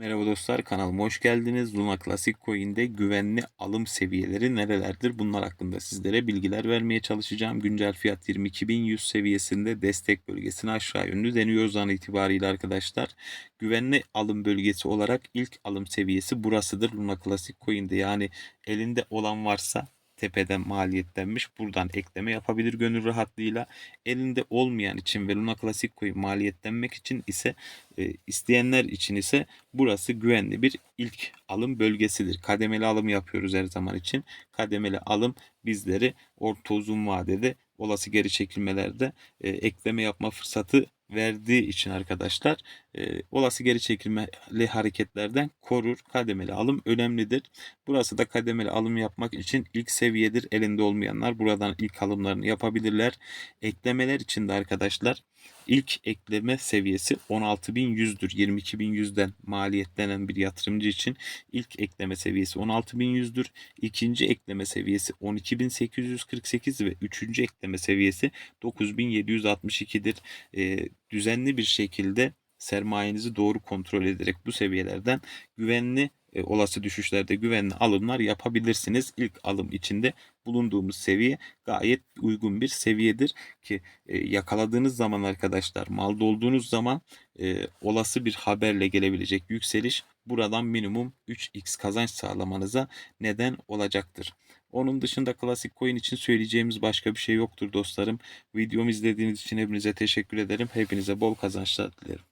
Merhaba dostlar kanalıma hoş geldiniz. Luna Classic Coin'de güvenli alım seviyeleri nerelerdir? Bunlar hakkında sizlere bilgiler vermeye çalışacağım. Güncel fiyat 22.100 seviyesinde destek bölgesine aşağı yönlü deniyoruz an itibariyle arkadaşlar. Güvenli alım bölgesi olarak ilk alım seviyesi burasıdır Luna Classic Coin'de. Yani elinde olan varsa tepeden maliyetlenmiş. Buradan ekleme yapabilir gönül rahatlığıyla. Elinde olmayan için ve Luna Classic Coin maliyetlenmek için ise e, isteyenler için ise burası güvenli bir ilk alım bölgesidir. Kademeli alım yapıyoruz her zaman için. Kademeli alım bizleri orta uzun vadede olası geri çekilmelerde e, ekleme yapma fırsatı verdiği için arkadaşlar e, olası geri çekilmeli hareketlerden korur. Kademeli alım önemlidir. Burası da kademeli alım yapmak için ilk seviyedir. Elinde olmayanlar buradan ilk alımlarını yapabilirler. Eklemeler için de arkadaşlar ilk ekleme seviyesi 16.100'dür. 22.100'den maliyetlenen bir yatırımcı için ilk ekleme seviyesi 16.100'dür. İkinci ekleme seviyesi 12.848 ve üçüncü ekleme seviyesi 9.762'dir. E, düzenli bir şekilde sermayenizi doğru kontrol ederek bu seviyelerden güvenli e, olası düşüşlerde güvenli alımlar yapabilirsiniz. İlk alım içinde bulunduğumuz seviye gayet uygun bir seviyedir ki e, yakaladığınız zaman arkadaşlar malda olduğunuz zaman e, olası bir haberle gelebilecek yükseliş buradan minimum 3x kazanç sağlamanıza neden olacaktır. Onun dışında klasik coin için söyleyeceğimiz başka bir şey yoktur dostlarım. Videomu izlediğiniz için hepinize teşekkür ederim. Hepinize bol kazançlar dilerim.